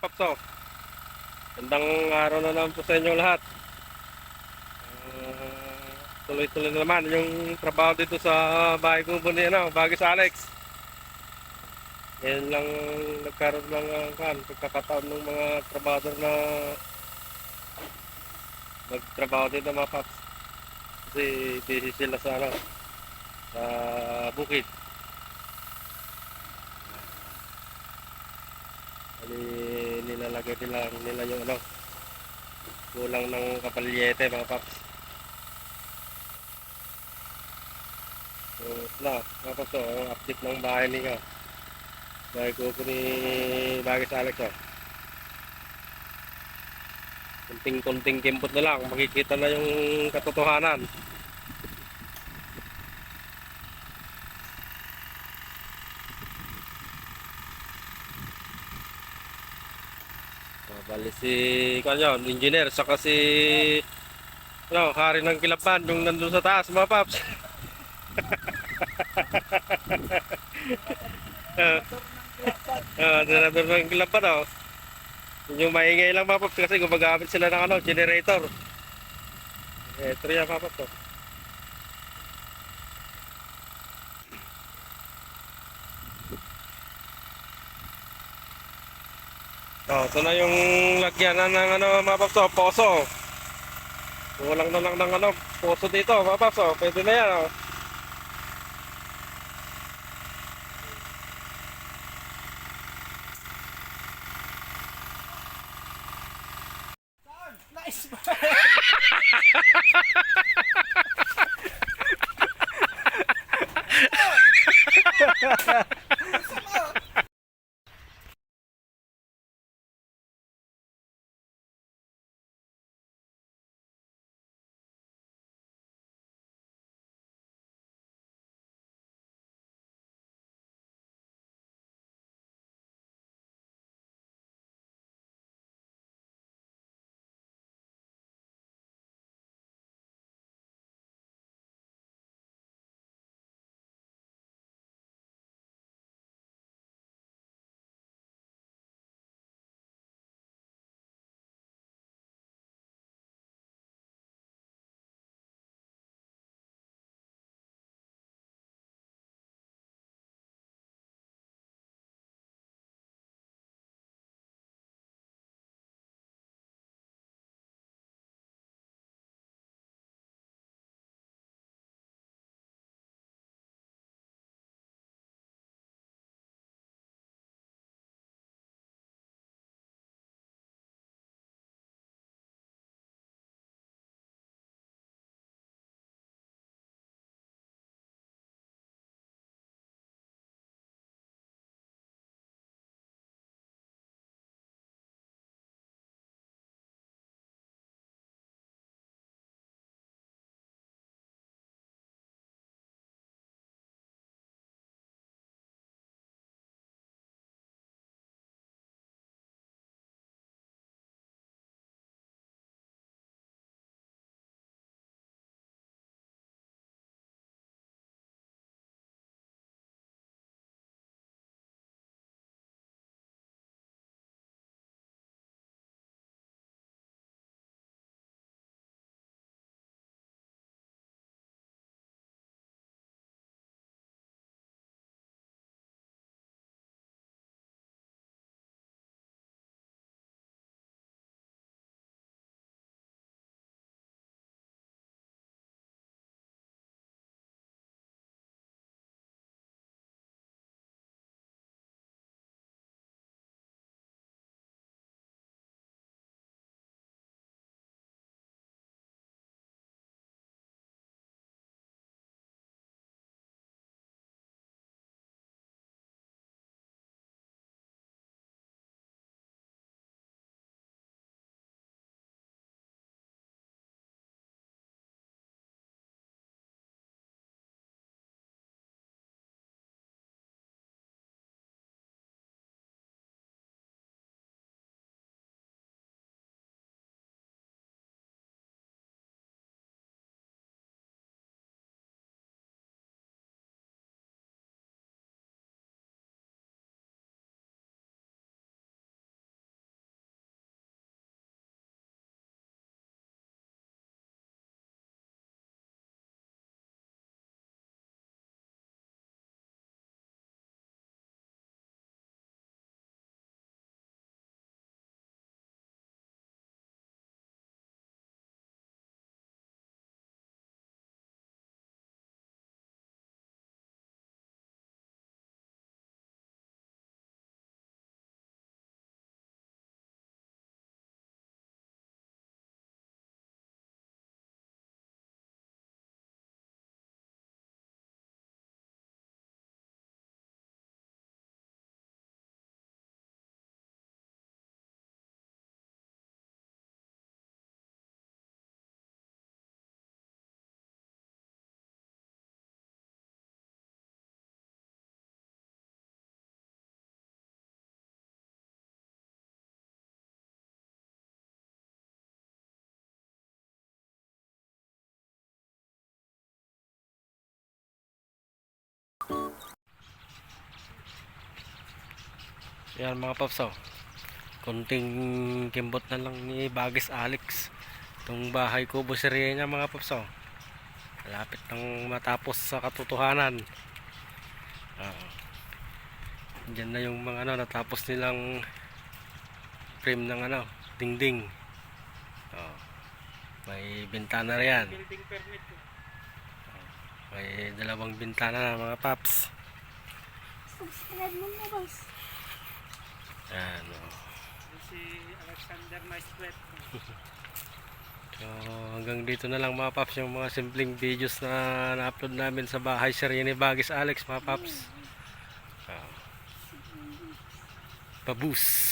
papso. Gandang araw na naman po sa inyo lahat. Ah, tuloy-tuloy na naman yung trabaho dito sa bahay ko po ni ano, bagay sa Alex. Ngayon lang nagkaroon ng uh, kan, pagkakataon ng mga trabador na magtrabaho dito mga paps. Kasi busy sila sa ano, sa bukid. Bali, nilalagay nila, nila yung ano, kulang ng kapalyete mga paps. So, na, mga paps, oh, ang update ng bahay niya. Bahay ko po ni Bagay sa Alex, oh. Kunting-kunting kimpot na lang, makikita na yung katotohanan. Bali si kanya, engineer saka si ano, hari ng kilapan yung nandun sa taas mga paps. Ah, Ah, uh, ng kilapan oh. Yun Yung maingay lang mga paps kasi gumagamit sila ng ano, generator. Generator yan mga paps oh. Oh, ito na yung lagyanan ng ano, mga paps, oh, poso. Kulang na lang ng ano, poso dito, mga paps, oh. Pwede na yan, oh. Nice! Yan mga paps oh. Kunting kimbot na lang ni Bagis Alex. Itong bahay ko buserye niya mga paps oh. Malapit nang matapos sa katotohanan. Oo. Diyan na yung mga ano natapos nilang frame ng ano, dingding. Oh. May bintana na yan. Building permit ko. May dalawang bintana na mga paps. Subscribe mo na, boss. Yung Si Alexander Maestret. So, hanggang dito na lang mga paps yung mga simpleng videos na na-upload namin sa bahay serye ni Bagis Alex mga paps. Ah. Pabus.